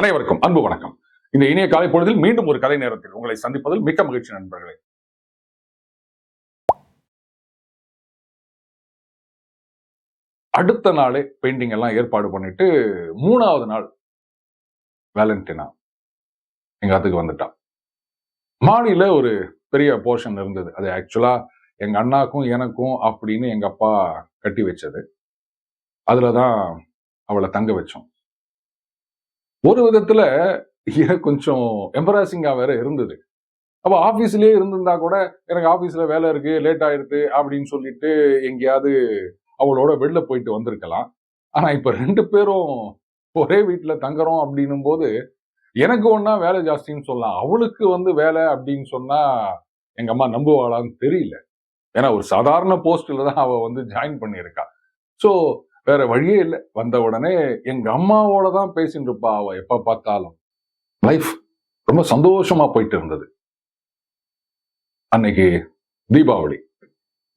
அனைவருக்கும் அன்பு வணக்கம். இந்த இனிய காலை பொழுதில் மீண்டும் ஒரு கலை நேரத்தில் உங்களை சந்திப்பதில் மிக்க மகிழ்ச்சி நண்பர்களே. அடுத்த நாளே பெயிண்டிங் எல்லாம் ஏற்பாடு பண்ணிட்டு மூணாவது நாள் வேலண்டினா எங்க அதுக்கு வந்துட்டான். மாடியில ஒரு பெரிய போர்ஷன் இருந்தது. அது ஆக்சுவலா எங்க அண்ணாக்கும் எனக்கும் அப்படின்னு எங்க அப்பா கட்டி வச்சது. அதுலதான் அவளை தங்க வச்சோம். ஒரு விதத்துல கொஞ்சம் எம்பராசிங்கா வேற இருந்தது. அப்போ ஆஃபீஸ்லேயே இருந்திருந்தா கூட எனக்கு ஆஃபீஸில் வேலை இருக்கு லேட் ஆயிடுது அப்படின்னு சொல்லிட்டு எங்கேயாவது அவளோட வெளில போயிட்டு வந்திருக்கலாம். ஆனா இப்ப ரெண்டு பேரும் ஒரே வீட்டுல தங்குறோம் அப்படின்னும் போது எனக்கு ஒன்னா வேலை ஜாஸ்தின்னு சொல்லலாம் அவளுக்கு வந்து வேலை அப்படின்னு சொன்னா எங்க அம்மா நம்புவாளான்னு தெரியல. ஏன்னா ஒரு சாதாரண போஸ்ட்ல தான் அவ வந்து ஜாயின் பண்ணியிருக்கா. ஸோ வேற வழியே இல்லை. வந்த உடனே எங்க அம்மாவோட தான் பேசிட்டு இருப்பா அவ எப்ப பார்த்தாலும். லைஃப் ரொம்ப சந்தோஷமா போயிட்டு இருந்தது. அன்னைக்கு தீபாவளி.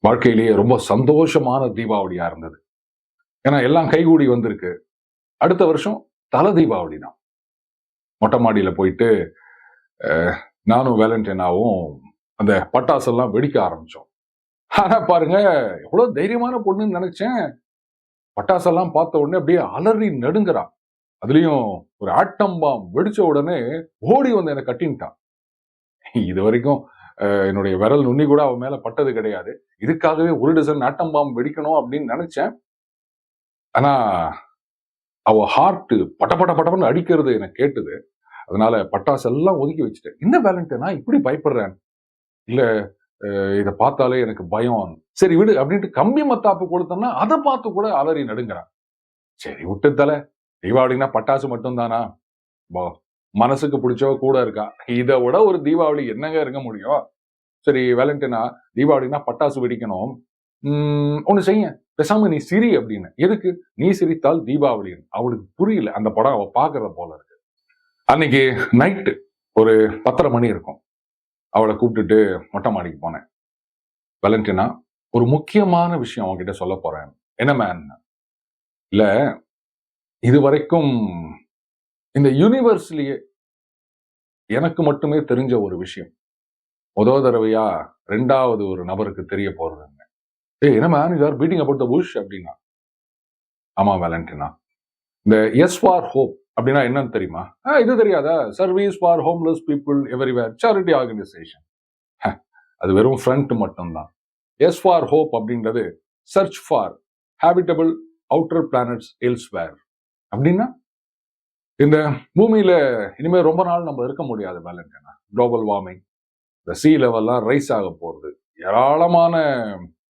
வாழ்க்கையிலேயே ரொம்ப சந்தோஷமான தீபாவளியா இருந்தது. ஏன்னா எல்லாம் கைகூடி வந்திருக்கு. அடுத்த வருஷம் தலை தீபாவளி தான். மொட்டை மாடியில போயிட்டு அஹ், நானும் வேலண்டைனாவும் அந்த பட்டாசெல்லாம் வெடிக்க ஆரம்பிச்சோம். ஆனா பாருங்க எவ்வளவு தைரியமான பொண்ணுன்னு நினைச்சேன். பட்டாசெல்லாம் பார்த்த உடனே அப்படியே அலறி நடுங்குறான். அதுலயும் ஒரு ஆட்டம் பாம் வெடிச்ச உடனே ஓடி வந்து என்னை கட்டின்ட்டான். இது வரைக்கும் அஹ், என்னுடைய விரல் நுண்ணி கூட அவன் மேல பட்டது கிடையாது. இதுக்காகவே ஒரு டசன் ஆட்டம் பாம் வெடிக்கணும் அப்படின்னு நினைச்சேன். ஆனா அவ ஹார்ட் பட்ட பட்ட பட்டம்னு அடிக்கிறது எனக்கு கேட்டுது. அதனால பட்டாசு எல்லாம் ஒதுக்கி வச்சுட்டேன். என்ன வேலண்டைனா இப்படி பயப்படுறேன்? இல்ல இதை பார்த்தாலே எனக்கு பயம் சரி விடு அப்படின்ட்டு கம்பி மத்தாப்பு கொடுத்தோம்னா அதை பார்த்து கூட அலறி நடுங்கிறான். சரி விட்டு தலை தீபாவளினா பட்டாசு மட்டும்தானா? பா மனசுக்கு பிடிச்சவ கூட இருக்கா? இதை விட ஒரு தீபாவளி என்னங்க இருக்க முடியும்? சரி வேலண்டினா தீபாவளினா பட்டாசு வெடிக்கணும். உம் ஒண்ணு செய்ய. பேசாம நீ சிரி அப்படின்னு. எதுக்கு? நீ சிரித்தால் தீபாவளி அவளுக்கு புரியல. அந்த படம் அவ பாக்குறத போல இருக்கு. அன்னைக்கு நைட்டு ஒரு பத்தரை மணி இருக்கும். அவளை கூப்பிட்டுட்டு மொட்டை மாடிக்கு போனேன். வெலண்டினா ஒரு முக்கியமான விஷயம் அவன்கிட்ட சொல்ல போறேன். என்ன மேன் இல்ல இது வரைக்கும் இந்த யூனிவர்ஸ்லயே எனக்கு மட்டுமே தெரிஞ்ச ஒரு விஷயம். முதல் தடவையா ரெண்டாவது ஒரு நபருக்கு தெரிய போறதுங்க ஏய் என்ன man you are beating about the bush அப்படின்னா. ஆமா வேலண்டினா இந்த எஸ் ஃபார் ஹோப் அப்படின்னா என்னன்னு தெரியுமா? இது தெரியாதா? Service for homeless people everywhere charity organisation அது வெறும் ஃப்ரண்ட் மட்டும்தான். எஸ் ஃபார் ஹோப் அப்படின்றது search for habitable outer planets elsewhere அப்படின்னா இந்த பூமியில இனிமேல் ரொம்ப நாள் நம்ம இருக்க முடியாது வேலண்டினா குளோபல் வார்மிங் இந்த சீ லெவல்லாம் ரைஸ் ஆக போறது. ஏராளமான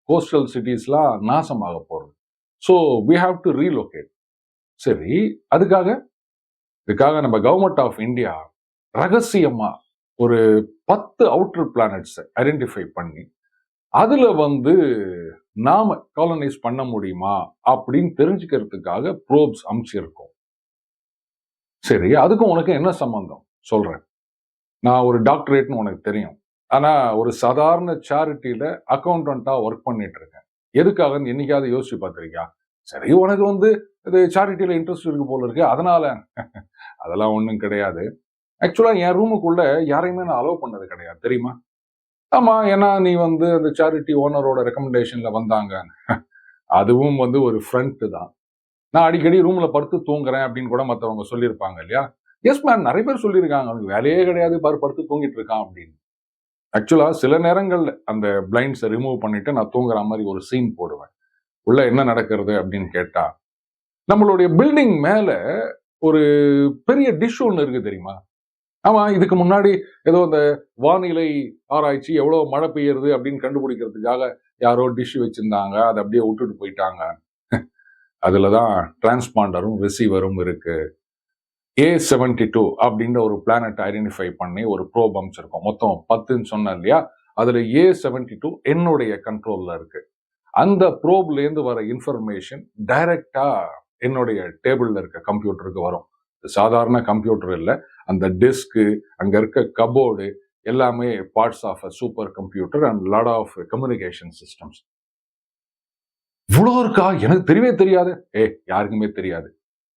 கோஸ்டல் சிட்டிஸ்லாம் நாசமாக போறது. So we have to relocate சரி அதுக்காக இதுக்காக நம்ம கவர்மெண்ட் ஆஃப் இந்தியா ரகசியமா ஒரு பத்து அவுட்டர் பிளானட்ஸை ஐடென்டிஃபை பண்ணி அதுல வந்து நாம காலனைஸ் பண்ண முடியுமா அப்படின்னு தெரிஞ்சுக்கிறதுக்காக ப்ரோப்ஸ் அமைச்சிருக்கோம். சரி அதுக்கும் உனக்கு என்ன சம்பந்தம்? சொல்றேன். நான் ஒரு டாக்டரேட்னு உனக்கு தெரியும். ஆனா ஒரு சாதாரண சேரிட்டியில அக்கௌண்டண்டா ஒர்க் பண்ணிட்டு இருக்கேன். எதுக்காகன்னு என்னைக்காவது யோசிச்சு பார்த்துருக்கியா? சரி உனக்கு வந்து இது சாரிட்டியில் இன்ட்ரெஸ்ட் இருக்கு போல இருக்கு. அதனால அதெல்லாம் ஒன்றும் கிடையாது. ஆக்சுவலா என் ரூமுக்குள்ள யாரையுமே நான் அலோவ் பண்ணது கிடையாது. தெரியுமா? ஆமா ஏன்னா நீ வந்து அந்த சேரிட்டி ஓனரோட ரெக்கமெண்டேஷனில் வந்தாங்க. அதுவும் வந்து ஒரு ஃப்ரண்ட்டு தான். நான் அடிக்கடி ரூம்ல படுத்து தூங்குறேன் அப்படின்னு கூட மற்றவங்க சொல்லியிருப்பாங்க இல்லையா? எஸ் மேம் நிறைய பேர் சொல்லியிருக்காங்க. அவனுக்கு வேலையே கிடையாது. பாரு படுத்து தூங்கிட்டு இருக்கான் அப்படின்னு. ஆக்சுவலா சில நேரங்கள்ல அந்த பிளைண்ட்ஸை ரிமூவ் பண்ணிட்டு நான் தூங்குற மாதிரி ஒரு சீன் போடுவேன். உள்ள என்ன நடக்கிறது அப்படின்னு கேட்டா நம்மளுடைய பில்டிங் மேல ஒரு பெரிய டிஷ் ஒன்று இருக்கு தெரியுமா? ஆமா இதுக்கு முன்னாடி ஏதோ இந்த வானிலை ஆராய்ச்சி எவ்வளவு மழை பெய்யுறது அப்படின்னு கண்டுபிடிக்கிறதுக்காக யாரோ டிஷ் வச்சிருந்தாங்க. அதை அப்படியே விட்டுட்டு போயிட்டாங்க. அதுலதான் டிரான்ஸ்பாண்டரும் ரிசீவரும் இருக்கு. ஏ செவன்டி டூ அப்படின்ற ஒரு பிளானட் ஐடென்டிஃபை பண்ணி ஒரு ப்ரோப் அமைச்சிருக்கோம் மொத்தம் பத்துன்னு சொன்னேன் இல்லையா? அதுல ஏ செவன்டி டூ என்னுடைய கண்ட்ரோல்ல இருக்கு. அந்த ப்ரோப்லேருந்து வர இன்ஃபர்மேஷன் டைரக்டா என்னுடைய டேபிள்ல இருக்க கம்ப்யூட்டருக்கு வரும். சாதாரண கம்ப்யூட்டர் இல்லை. அந்த டெஸ்க்கு அங்க இருக்க கபோர்டு எல்லாமே parts of a super computer and lot of communication systems இவ்வளோ இருக்கா? எனக்கு தெரியவே தெரியாது. ஏ யாருக்குமே தெரியாது.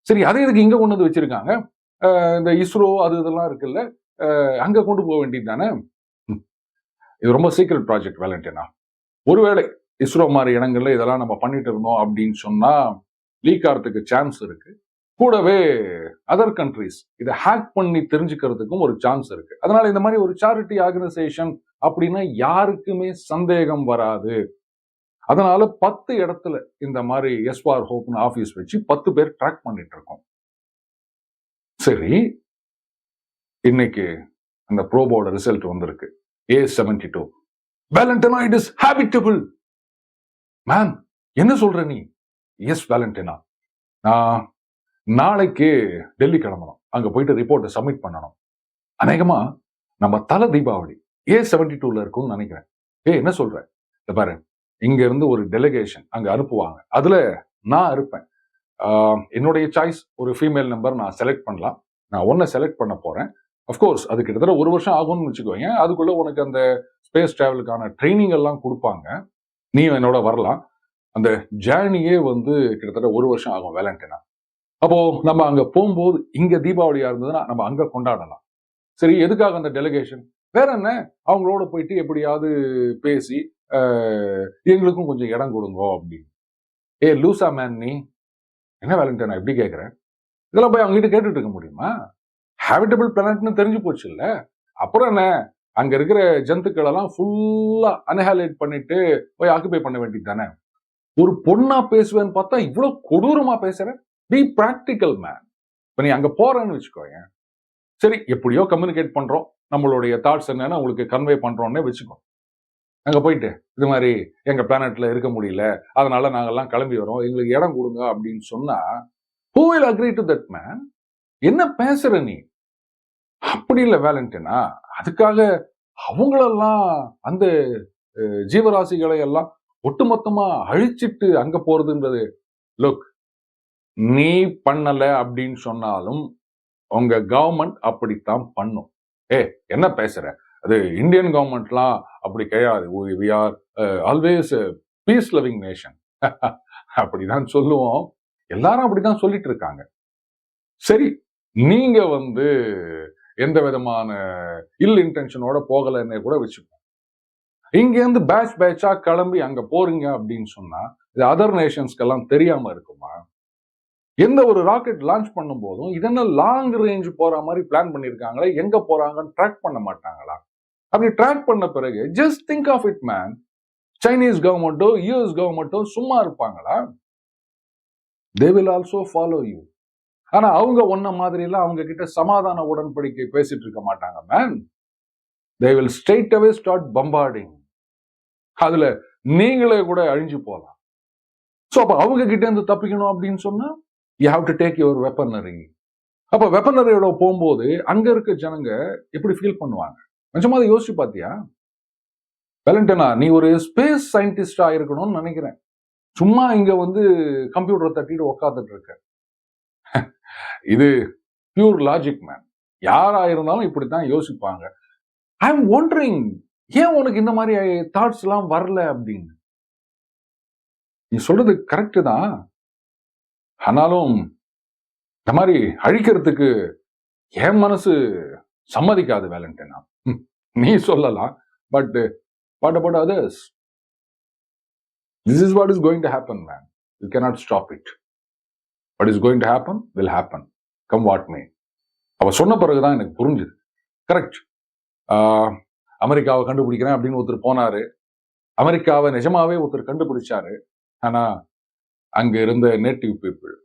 சரி அதே இதுக்கு இங்க கொண்டு வந்து வச்சிருக்காங்க? இந்த இஸ்ரோ அது இதெல்லாம் இருக்குல்ல? அங்கே கொண்டு போக வேண்டியது தானே? இது ரொம்ப சீக்ரெட் ப்ராஜெக்ட் வேலண்டினா ஒருவேளை இஸ்ரோ மாதிரி இடங்கள்ல இதெல்லாம் நம்ம பண்ணிட்டு இருந்தோம் அப்படின்னு சொன்னா லீக் ஆகிறதுக்கு சான்ஸ் இருக்கு. கூடவே அதர் கண்ட்ரிஸ் இதை ஹேக் பண்ணி தெரிஞ்சுக்கிறதுக்கும் ஒரு சான்ஸ் இருக்கு. அதனால இந்த மாதிரி ஒரு சேரிட்டி ஆர்கனைசேஷன் அப்படின்னா யாருக்குமே சந்தேகம் வராது. அதனால பத்து இடத்துல இந்த மாதிரி எஸ்வார் ஹோப்னு ஆஃபீஸ் வச்சு பத்து பேர் ட்ராக் பண்ணிட்டு இருக்கோம். சரி. இன்னைக்கு அந்த ப்ரோபோட ரிசல்ட் வந்திருக்கு. A seventy two Valentina it is habitable ma'am என்ன சொல்ற நீ? எஸ் வேலண்டினா நான் நாளைக்கு டெல்லி கிளம்பணும். அங்க போயிட்டு ரிப்போர்ட்டை சப்மிட் பண்ணணும். அநேகமா நம்ம தலை தீபாவளி ஏ செவன்டி டூல இருக்கும்னு நினைக்கிறேன். ஏ என்ன சொல்ற? இந்த பாரு. இங்க இருந்து ஒரு டெலிகேஷன் அங்க அனுப்புவாங்க. அதுல நான் இருப்பேன். என்னுடைய சாய்ஸ் ஒரு ஃபீமேல் நம்பர் நான் செலக்ட் பண்ணலாம். நான் ஒன்றை செலக்ட் பண்ண போறேன். அஃப்கோர்ஸ் அது கிட்டத்தட்ட ஒரு வருஷம் ஆகும்னு வச்சுக்கோங்க அதுக்குள்ள உனக்கு அந்த ஸ்பேஸ் டிராவலுக்கான ட்ரைனிங் எல்லாம் கொடுப்பாங்க. நீ என்னோட வரலாம். அந்த ஜேர்னியே வந்து கிட்டத்தட்ட ஒரு வருஷம் ஆகும் வேலண்டைனா அப்போ நம்ம அங்க போகும்போது இங்க தீபாவளியா இருந்ததுன்னா நம்ம அங்க கொண்டாடலாம். சரி எதுக்காக அந்த டெலிகேஷன் வேற என்ன? அவங்களோட போயிட்டு எப்படியாவது பேசி எங்களுக்கும் கொஞ்சம் இடம் கொடுங்க அப்படின்னு. ஏ லூசா மேன் நீ? என்ன நான் எப்படி கேட்குறேன் இதெல்லாம் போய் அவங்ககிட்ட கேட்டுட்டு இருக்க முடியுமா? ஹேபிட்டபிள் பிளானட்னு தெரிஞ்சு போச்சு இல்ல அப்புறம் என்ன? அங்க இருக்கிற ஜந்துக்கள் எல்லாம் ஃபுல்லா அன்ஹாலேட் பண்ணிட்டு போய் ஆக்குபை பண்ண வேண்டியது தானே? ஒரு பொண்ணா பேசுவேன்னு பார்த்தா இவ்வளவு கொடூரமா பேசுறேன். பி பிராக்டிக்கல் மேன் இப்ப நீ அங்க போறேன்னு வச்சுக்கோங்க சரி எப்படியோ கம்யூனிகேட் பண்றோம். நம்மளுடைய தாட்ஸ் என்னன்னு உங்களுக்கு கன்வே பண்றோம்னே வச்சுக்கோ. அங்க போயிட்டு இது மாதிரி எங்க பிளானட்ல இருக்க முடியல அதனால நாங்கெல்லாம் கிளம்பி வரோம் எங்களுக்கு இடம் கொடுங்க அப்படின்னு சொன்னா who will agree to that man என்ன பேசுற நீ? அப்படி இல்லை வேலண்டினா அதுக்காக அவங்களெல்லாம் அந்த ஜீவராசிகளை எல்லாம் ஒட்டுமொத்தமா அழிச்சிட்டு அங்க போறதுன்றது லுக் நீ பண்ணல அப்படின்னு சொன்னாலும் உங்க கவர்மெண்ட் அப்படித்தான் பண்ணும். ஏ என்ன பேசுற? அது இந்தியன் கவர்மெண்ட்லாம் அப்படி கிடையாது. We are always peace loving nation அப்படிதான் சொல்லுவோம். எல்லாரும் அப்படிதான் சொல்லிட்டு இருக்காங்க. சரி நீங்க வந்து எந்த விதமான இல் இன்டென்ஷனோட போகலைன்னு கூட வச்சுக்கோங்க. இங்க இருந்து பேட்ச் பேட்சாக கிளம்பி அங்க போறீங்க அப்படின்னு சொன்னா இது அதர் நேஷன்ஸ்க்கெல்லாம் தெரியாம இருக்குமா? எந்த ஒரு ராக்கெட் லான்ச் பண்ணும் போதும் இதென்ன லாங் ரேஞ்ச் போற மாதிரி பிளான் பண்ணியிருக்காங்களா எங்க போறாங்கன்னு ட்ராக் பண்ண மாட்டாங்களா? அப்படி ட்ராக் பண்ண பிறகு just think of it man Chinese கவர்மெண்ட்டோ US கவர்மெண்ட்டோ சும்மா இருப்பாங்களா? They will also follow you ஆனா அவங்க ஒன்ன மாதிரி எல்லாம் அவங்க கிட்ட சமாதான உடன்படிக்கை பேசிட்டு இருக்க மாட்டாங்க man they will straight away start bombarding அதுல நீங்களே கூட அழிஞ்சு போகலாம். ஸோ அப்போ அவங்க கிட்ட இருந்து தப்பிக்கணும் அப்படின்னு சொன்னா you have to take your weaponry அப்போ வெப்பனரியோட போகும்போது அங்க இருக்க ஜனங்க எப்படி ஃபீல் பண்ணுவாங்க? கொஞ்சமா அதை யோசிச்சு பார்த்தியா வேலண்டனா நீ ஒரு ஸ்பேஸ் சயின்டிஸ்டா இருக்கணும்னு நினைக்கிறேன். சும்மா இங்க வந்து கம்ப்யூட்டரை தட்டிட்டு உக்காந்துட்டு இருக்க. இது பியூர் லாஜிக் மேன் யாரா இருந்தாலும் இப்படித்தான் யோசிப்பாங்க. ஐ எம் ஒண்டரிங் ஏன் உனக்கு இந்த மாதிரி தாட்ஸ் எல்லாம் வரல அப்படின்னு? நீ சொல்றது கரெக்டு தான். ஆனாலும் இந்த மாதிரி அழிக்கிறதுக்கு என் மனசு சம்மதிக்காது வேலண்டினா நீ சொல்லலாம். But what about others this is what is going to happen man you cannot stop it what is going to happen will happen come what may அவ சொன்ன பிறகுதான் எனக்கு புரிஞ்சுது. கரெக்ட் அமெரிக்காவை கண்டுபிடிக்கிறேன் அப்படின்னு ஒருத்தர் போனாரு. அமெரிக்காவை நிஜமாவே ஒருத்தர் கண்டுபிடிச்சாரு. ஆனா அங்க இருந்த நேட்டிவ் பீப்புள்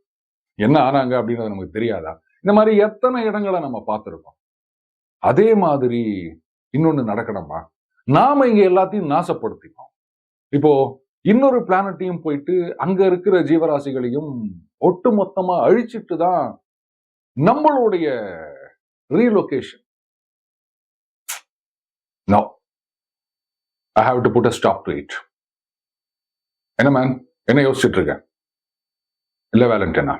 என்ன ஆனாங்க அப்படின்றது நமக்கு தெரியாதா? இந்த மாதிரி எத்தனை இடங்களை நம்ம பார்த்துருக்கோம். அதே மாதிரி இன்னொன்னு நடக்கணுமா? நாம இங்க எல்லாத்தையும் நாசப்படுத்திக்கோம் இப்போ இன்னொரு பிளானட்டையும் போயிட்டு அங்க இருக்கிற ஜீவராசிகளையும் ஒட்டு மொத்தமா அழிச்சிட்டு தான் நம்மளுடைய relocation no I have to put a stop to it என்ன மேன் என்ன யோசிச்சுட்டு இருக்கேன் இல்ல வேலண்டேனா?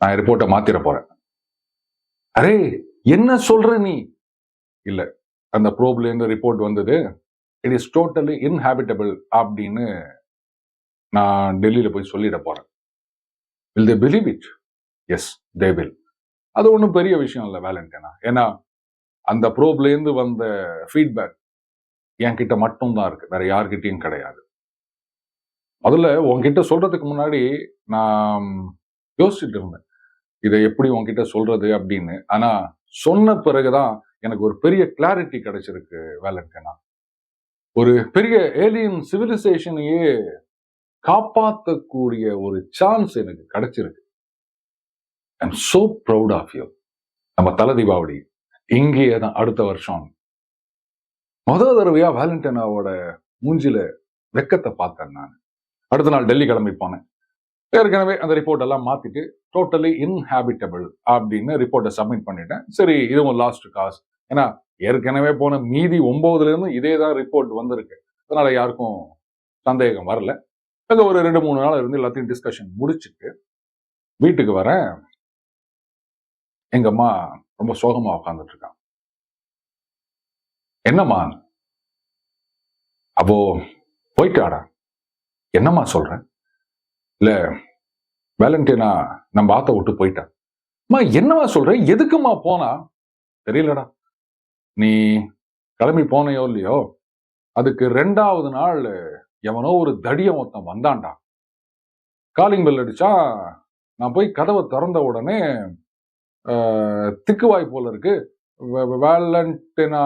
நான் ரிப்போர்ட்டை மாத்திர போறேன். அரே என்ன சொல்ற நீ? இல்ல அந்த ப்ரோப்ல இருந்து ரிப்போர்ட் வந்தது? இட் இஸ் டோட்டலி இன்ஹாபிட்டபிள் அப்படின்னு நான் டெல்லியில போய் சொல்லிட போறேன். Will they believe it yes they will அது ஒன்றும் பெரிய விஷயம் இல்லை வேலண்டேனா. ஏன்னா அந்த ப்ரோப்லேருந்து வந்த ஃபீட்பேக் என்கிட்ட மட்டும்தான் இருக்கு. வேற யார்கிட்டையும் கிடையாது. முதல்ல உன்கிட்ட சொல்றதுக்கு முன்னாடி நான் யோசிச்சுட்டு இருந்தேன். இதை எப்படி உன்கிட்ட சொல்றது அப்படின்னு. ஆனா சொன்ன பிறகுதான் எனக்கு ஒரு பெரிய கிளாரிட்டி கிடைச்சிருக்கு வேலண்டைனா ஒரு பெரிய ஏலியன் சிவிலைசேஷனையே காப்பாற்றக்கூடிய ஒரு சான்ஸ் எனக்கு கிடைச்சிருக்கு. I am so proud of you நம்ம தலை தீபாவளி. இங்கேயே தான் அடுத்த வருஷம். முதல் தடவையா வேலண்டைனாவோட மூஞ்சில வெக்கத்தை பார்த்தேன் நான். அடுத்த நாள் டெல்லி கிளம்பி போனேன். ஏற்கனவே அந்த ரிப்போர்ட் எல்லாம் மாத்திட்டு டோட்டலி இன்ஹாபிட்டபிள் அப்படின்னு ரிப்போர்ட்டை சப்மிட் பண்ணிட்டேன். சரி இதுவும் லாஸ்ட் காஸ் ஏன்னா ஏற்கனவே போன மீதி ஒன்பதுல இருந்து இதே தான் ரிப்போர்ட் வந்திருக்கு. அதனால யாருக்கும் சந்தேகம் வரல. அங்க ஒரு ரெண்டு மூணு நாள் இருந்து எல்லாத்தையும் டிஸ்கஷன் முடிச்சுட்டு வீட்டுக்கு வரேன். எங்க அம்மா ரொம்ப சோகமா உட்காந்துட்டு இருக்கான் என்னம்மா அப்போ போயிட்டாடா என்னம்மா சொல்றேன் இல்ல வேலண்டைனா நம்ம ஆத்த விட்டு போயிட்டான் அம்மா என்னம்மா சொல்ற? எதுக்குமா போனா? தெரியலடா. நீ கிளம்பி போனையோ இல்லையோ அதுக்கு ரெண்டாவது நாள் எவனோ ஒரு தடிய ஒருத்தன் வந்தான்டா. காலிங் பெல் அடிச்சா நான் போய் கதவை திறந்த உடனே திக்குவாய் போல இருக்கு. வே- வேலண்டினா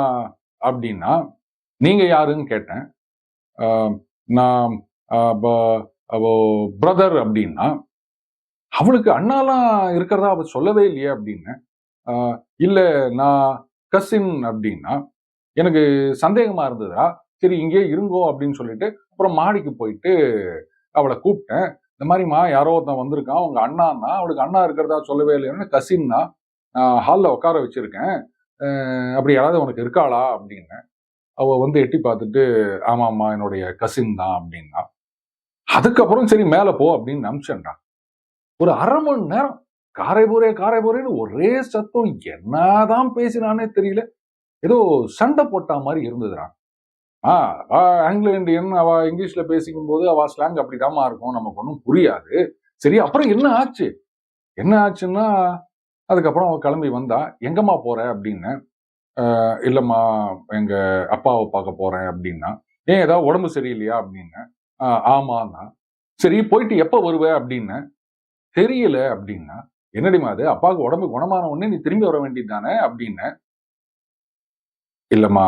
அப்படின்னா நீங்க யாருன்னு கேட்டேன். ஆஹ், நான் பிரதர் அப்படின்னா அவளுக்கு அண்ணாலாம் இருக்கிறதா அவ சொல்லவே இல்லையே அப்படின்னு. இல்லை நான் கசின் அப்படின்னா எனக்கு சந்தேகமா இருந்ததா? சரி இங்கே இருங்கோ அப்படின்னு சொல்லிட்டு அப்புறம் மாடிக்கு போயிட்டு அவளை கூப்பிட்டேன். இந்த மாதிரிம்மா யாரோ ஒருத்தன் வந்திருக்கான். உங்க அண்ணான்னா அவளுக்கு அண்ணா இருக்கிறதா சொல்லவே இல்லைன்னு கசின்னா ஹாலில் உட்கார வச்சிருக்கேன். அப்படி யாராவது உனக்கு இருக்காளா? அப்படின்னு. அவ வந்து எட்டி பார்த்துட்டு ஆமாம்மா என்னுடைய கசின் தான் அப்படின்னா. அதுக்கப்புறம் சரி மேலே போ அப்படின்னு நம்பிச்சேன்டா ஒரு அரை மணி நேரம் காரைபூரே காரைபூரேன்னு ஒரே சத்தம். என்னதான் பேசினானே தெரியல. ஏதோ சண்டை போட்டா மாதிரி இருந்ததுடா. ஆ அவ ஆங்கிலோ இந்தியன் அவ இங்கிலீஷ்ல பேசிக்கும் போது அவ ஸ்லாங் அப்படிதாம்மா இருக்கும். நமக்கு ஒன்றும் புரியாது. சரி அப்புறம் என்ன ஆச்சு? என்ன ஆச்சுன்னா அதுக்கப்புறம் அவ கிளம்பி வந்தா எங்கம்மா போற? அப்படின்னு இல்லைம்மா இல்லம்மா எங்க அப்பாவை பார்க்க போறேன். அப்படின்னா ஏன் ஏதாவது உடம்பு சரியில்லையா? அப்படின்னு "ஆஹ், ஆமாண்ணா சரி போயிட்டு எப்ப வருவ? அப்படின்னு தெரியல. அப்படின்னா என்னடிமா அது அப்பாவுக்கு உடம்பு குணமான உடனே நீ திரும்பி வர வேண்டியது தானே? அப்படின்னு இல்லைம்மா.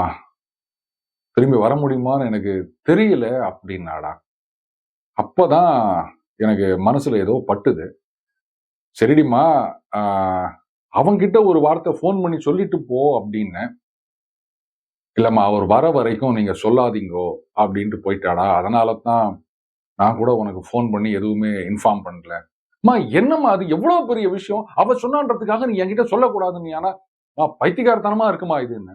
திரும்பி வர முடியுமான்னு எனக்கு தெரியல அப்படின்னாடா. அப்பதான் எனக்கு மனசுல ஏதோ பட்டுது. சரிடிமா ஆஹ், அவன்கிட்ட ஒரு வார்த்தை ஃபோன் பண்ணி சொல்லிட்டு போ அப்படின்னு இல்லம்மா அவர் வர வரைக்கும் நீங்க சொல்லாதீங்கோ அப்படின்ட்டு போயிட்டாடா. அதனால தான் நான் கூட உனக்கு ஃபோன் பண்ணி எதுவுமே இன்ஃபார்ம் பண்ணல. அம்மா என்னம்மா அது? எவ்வளவு பெரிய விஷயம்? அவ சொன்னான்றதுக்காக நீ என்கிட்ட சொல்லக்கூடாதுன்னு ஆனால் ஆனா நான் பைத்தியக்காரத்தனமா இருக்குமா இதுன்னு?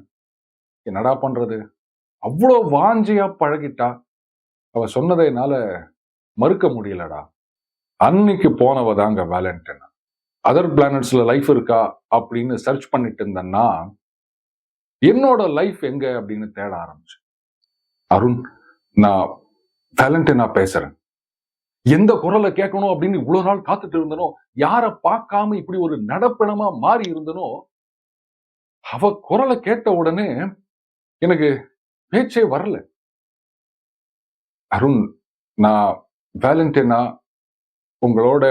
என்னடா பண்றது? அவ்வளோ வாஞ்சியா பழகிட்டா அவ சொன்னதை என்னால மறுக்க முடியலடா. அன்னைக்கு போனவ தாங்க வேலண்டன். அதர் பிளானட்ஸில் லைஃப் இருக்கா அப்படின்னு சர்ச் பண்ணிட்டு இருந்தேன்னா என்னோட லைஃப் எங்க அப்படின்னு தேட ஆரம்பிச்சேன். அருண் நான் வேலண்டினா பேசுறேன். எந்த குரலை கேட்கணும் அப்படின்னு இவ்வளவு நாள் காத்துட்டு இருந்தனோ யாரை பார்க்காம இப்படி ஒரு நடப்பிணமா மாறி இருந்தனோ அவ குரலை கேட்ட உடனே எனக்கு பேச்சே வரல. அருண் நான் வேலண்டினா உங்களோட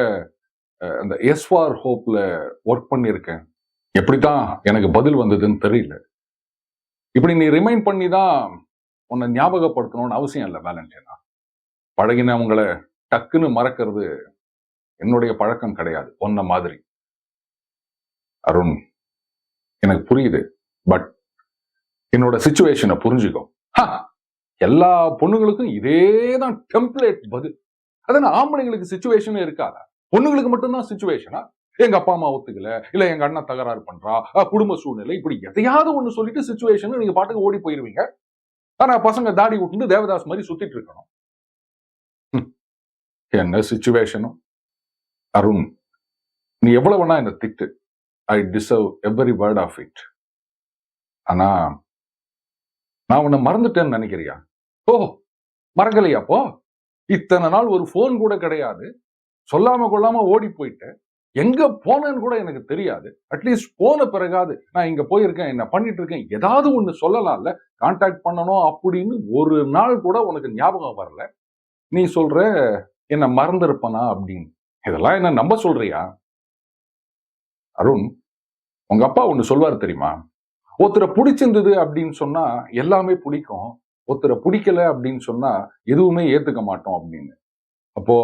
அந்த எஸ் ஹோப்ல ஒர்க் பண்ணியிருக்கேன். எப்படித்தான் எனக்கு பதில் வந்ததுன்னு தெரியல. இப்படி நீ ரிமைண்ட் பண்ணி தான் உன்னை ஞாபகப்படுத்தணும்னு அவசியம் இல்லை வேலண்டினா. பழகினவங்களை டக்குன்னு மறக்கிறது என்னுடைய பழக்கம் கிடையாது. ஒன்ன மாதிரி. அருண் எனக்கு புரியுது. பட் என்னோட சுச்சுவேஷனை புரிஞ்சுக்கோ. எல்லா பொண்ணுங்களுக்கும் இதே தான் டெம்ப்ளேட் பதில் அதான ஆம்பளைங்களுக்கு சுச்சுவேஷனே இருக்காதா? பொண்ணுங்களுக்கு மட்டும்தான் சுச்சுவேஷனா எங்க அப்பா அம்மா ஒத்துக்கல இல்ல எங்க அண்ணன் தகராறு பண்றா குடும்ப சூழ்நிலை இப்படி எதையாவது ஒண்ணு சொல்லிட்டு சுச்சுவேஷன் நீங்க பாட்டுக்கு ஓடி போயிருவீங்க. ஆனா பசங்க தாடி விட்டு தேவதாஸ் மாதிரி சுத்திட்டு இருக்கணும். என்ன சுச்சுவேஷனும் அருண் நீ எவ்வளவு வேணா என்ன திட்டு. I deserve every word of it ஆனா நான் உன்னை மறந்துட்டேன்னு நினைக்கிறியா? ஓ மறக்கலையா அப்போ? இத்தனை நாள் ஒரு ஃபோன் கூட கிடையாது. சொல்லாம கொள்ளாம ஓடி போயிட்டேன். எங்க போனேன்னு கூட எனக்கு தெரியாது. அட்லீஸ்ட் போன பிறகாது நான் இங்க போயிருக்கேன் என்ன பண்ணிட்டு இருக்கேன் ஏதாவது ஒண்ணு சொல்லலாம்ல. கான்டாக்ட் பண்ணணும் அப்படின்னு ஒரு நாள் கூட உனக்கு ஞாபகம் வரல. நீ சொல்ற என்ன மறந்திருப்பனா? அப்படின்னு. இதெல்லாம் என்ன நம்ப சொல்றியா? அருண் உங்க அப்பா ஒண்ணு சொல்வார் தெரியுமா? ஒருத்தரை பிடிச்சிருந்தது அப்படின்னு சொன்னா எல்லாமே பிடிக்கும். ஒருத்தரை பிடிக்கல அப்படின்னு சொன்னா எதுவுமே ஏத்துக்க மாட்டோம் அப்படின்னு. அப்போ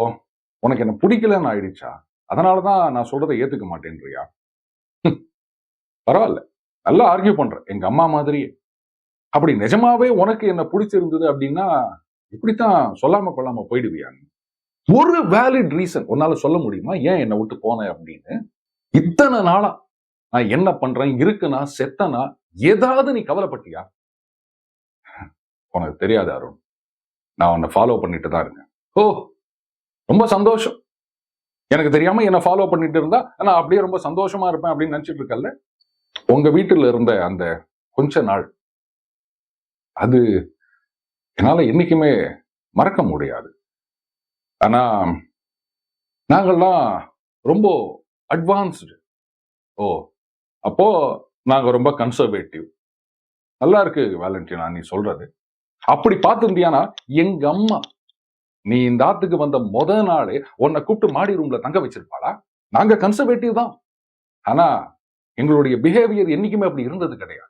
உனக்கு என்ன பிடிக்கலன்னு ஆயிடுச்சா? அதனாலதான் நான் சொல்றதை ஏத்துக்க மாட்டேன்றியா? பரவாயில்ல. நல்லா ஆர்கியூ பண்ற. எங்க அம்மா மாதிரியே. அப்படி நிஜமாவே உனக்கு என்ன பிடிச்சிருந்தது அப்படின்னா இப்படித்தான் சொல்லாம கொள்ளாம போயிடுவியா ஒரு வேலிட் ரீசன் உன்னால சொல்ல முடியுமா? ஏன் என்னை விட்டு போன அப்படின்னு? இத்தனை நாளா நான் என்ன பண்றேன்? இருக்குனா செத்தனா ஏதாவது நீ கவலைப்பட்டியா? உனக்கு தெரியாது அருண். நான் உன்னை ஃபாலோ பண்ணிட்டு தான் இருக்கேன். ஓ ரொம்ப சந்தோஷம். எனக்கு தெரியாம என்னை ஃபாலோ பண்ணிட்டு இருந்தா நான் அப்படியே ரொம்ப சந்தோஷமா இருப்பேன் அப்படின்னு நினைச்சிட்டு இருக்கல்ல? உங்க வீட்டுல இருந்த அந்த கொஞ்ச நாள் அது என்னால என்னைக்குமே மறக்க முடியாது. ஆனா நாங்கள்லாம் ரொம்ப அட்வான்ஸ்டு ஓ அப்போ நாங்க ரொம்ப கன்சர்வேட்டிவ் நல்லா இருக்கு வேலண்டினா நீ சொல்றது. அப்படி பார்த்துருந்தியானா எங்க அம்மா நீ இந்த ஆத்துக்கு வந்த முத நாளே உன்னை கூப்பிட்டு மாடி ரூம்ல தங்க வச்சிருப்பாளா? நாங்க கன்சர்வேட்டிவ் தான். ஆனா எங்களுடைய பிஹேவியர் என்னைக்குமே அப்படி இருந்தது கிடையாது.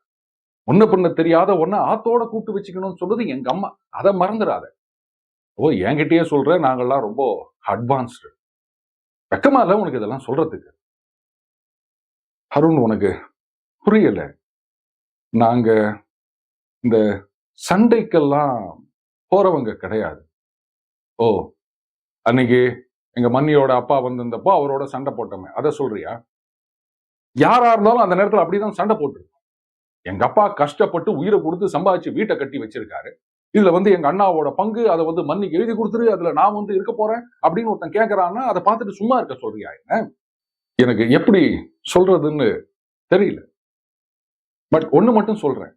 ஒன்ன பண்ண தெரியாத ஒன்ன ஆத்தோட கூப்பிட்டு வச்சுக்கணும்னு சொல்றது எங்க அம்மா. அதை மறந்துடாத ஓ என்கிட்டயே சொல்ற நாங்கெல்லாம் ரொம்ப அட்வான்ஸ்டு வெக்கமா இல்லை உனக்கு இதெல்லாம் சொல்றதுக்கு. அருண் உனக்கு புரியல. நாங்க இந்த சண்டைக்கெல்லாம் போறவங்க கிடையாது. ஓ அன்னைக்கு எங்க மண்ணியோட அப்பா வந்திருந்தப்போ அவரோட சண்டை போட்டோமே. அதை சொல்றியா? யாரா இருந்தாலும் அந்த நேரத்துல அப்படிதான் சண்டை போட்டுருக்கோம் எங்க அப்பா கஷ்டப்பட்டு உயிரை கொடுத்து சம்பாதிச்சு வீட்டை கட்டி வச்சிருக்காரு. இதுல வந்து எங்க அண்ணாவோட பங்கு அதை வந்து மண்ணிக்கு எழுதி கொடுத்துரு அதுல நான் வந்து இருக்க போறேன் அப்படின்னு ஒருத்தன் கேட்கறான்னா அதை பார்த்துட்டு சும்மா இருக்க சொல்றியா என்ன? எனக்கு எப்படி சொல்றதுன்னு தெரியல. பட் ஒண்ணு மட்டும் சொல்றேன்.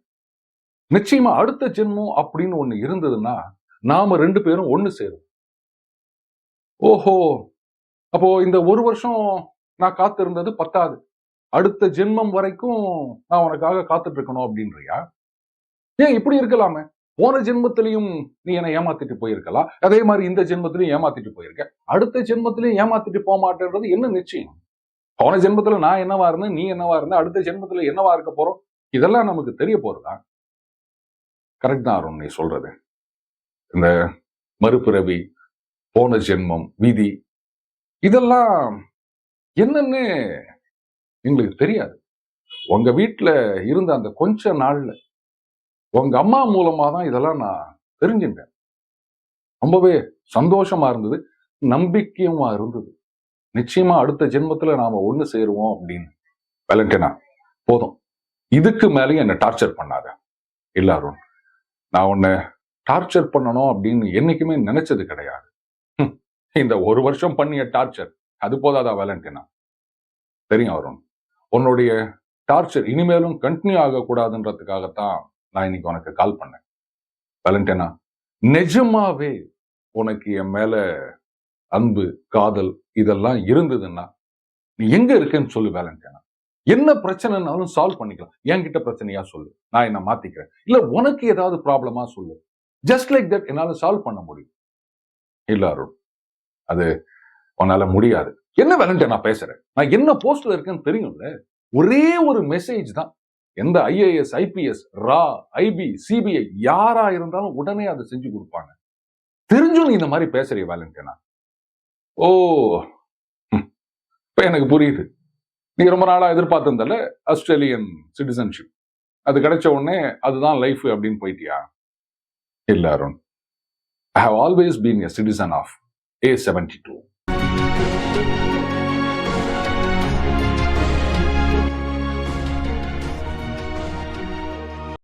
நிச்சயமா அடுத்த ஜென்மம் அப்படின்னு ஒண்ணு இருந்ததுன்னா நாம ரெண்டு பேரும் ஒண்ணு சேரும் ஓஹோ! அப்போ இந்த ஒரு வருஷம் நான் காத்திருந்தது பத்தாது. அடுத்த ஜென்மம் வரைக்கும் நான் உனக்காக காத்துட்டு இருக்கணும் அப்படின்றியா? ஏன் இப்படி இருக்கலாமே? போன ஜென்மத்திலையும் நீ என்னை ஏமாத்திட்டு போயிருக்கலாம் அதே மாதிரி இந்த ஜென்மத்திலையும் ஏமாத்திட்டு போயிருக்க. அடுத்த ஜென்மத்திலையும் ஏமாத்திட்டு போக மாட்டேன்றது என்ன நிச்சயம்? போன ஜென்மத்துல நான் என்னவா இருந்தேன் நீ என்னவா இருந்த அடுத்த ஜென்மத்துல என்னவா இருக்க போறோம்? இதெல்லாம் நமக்கு தெரிய போறதுதான் கரெக்ட் தான் அருண் நீ சொல்றது. இந்த மறுபிறவி போன ஜென்மம் விதி இதெல்லாம் என்னன்னு எங்களுக்கு தெரியாது. உங்க வீட்டுல இருந்த அந்த கொஞ்ச நாள்ல உங்க அம்மா மூலமா தான் இதெல்லாம் நான் தெரிஞ்சுட்டேன் ரொம்பவே சந்தோஷமா இருந்தது நம்பிக்கையுமா இருந்தது. நிச்சயமா அடுத்த ஜென்மத்துல நாம ஒண்ணு சேருவோம் அப்படின்னு. வேலண்டினா போதும். இதுக்கு மேலேயும் என்ன டார்ச்சர் பண்ணாத. இல்லை அருண் நான் உன்னை டார்ச்சர் பண்ணணும் அப்படின்னு என்னைக்குமே நினைச்சது கிடையாது. இந்த ஒரு வருஷம் பண்ணிய டார்ச்சர் அது போதாதா வேலண்டினா? தெரியும் அருண் உன்னுடைய டார்ச்சர் இனிமேலும் கண்டினியூ ஆகக்கூடாதுன்றதுக்காகத்தான் நான் இன்னைக்கு உனக்கு கால் பண்ணேன். வேலண்டினா நிஜமாவே உனக்கு என் மேல அன்பு காதல் இதெல்லாம் இருந்ததுன்னா நீ எங்க இருக்கேன்னு சொல்லு வேலண்டினா. என்ன பிரச்சனைனாலும் சால்வ் பண்ணிக்கலாம். என்கிட்ட பிரச்சனையா சொல்லு. நான் என்ன மாத்திக்கிறேன். இல்ல உனக்கு ஏதாவது ப்ராப்ளமா சொல்லு. ஜஸ்ட் லைக் தட் என்னால சால்வ் பண்ண முடியும். இல்ல அருண். அது உன்னால முடியாது. என்ன வேலண்ட நான் பேசுறேன். நான் என்ன போஸ்ட்ல இருக்கேன்னு தெரியும்ல? ஒரே ஒரு மெசேஜ் தான். எந்த ஐஏஎஸ் ஐபிஎஸ் ரா ஐபி சிபிஐ யாரா இருந்தாலும் உடனே அதை செஞ்சு கொடுப்பாங்க. தெரிஞ்சும் நீ இந்த மாதிரி பேசுறிய வேலண்டினா. ஓ! ம், இப்ப எனக்கு புரியுது. நீ ரொம்ப நாளா எதிர்பார்த்திருந்தால ஆஸ்திரேலியன் சிட்டிசன்ஷிப் அது கிடைச்ச உடனே அதுதான் லைஃப் அப்படின்னு போயிட்டியா? இல்லை Arun. I have always been a citizen of A seventy two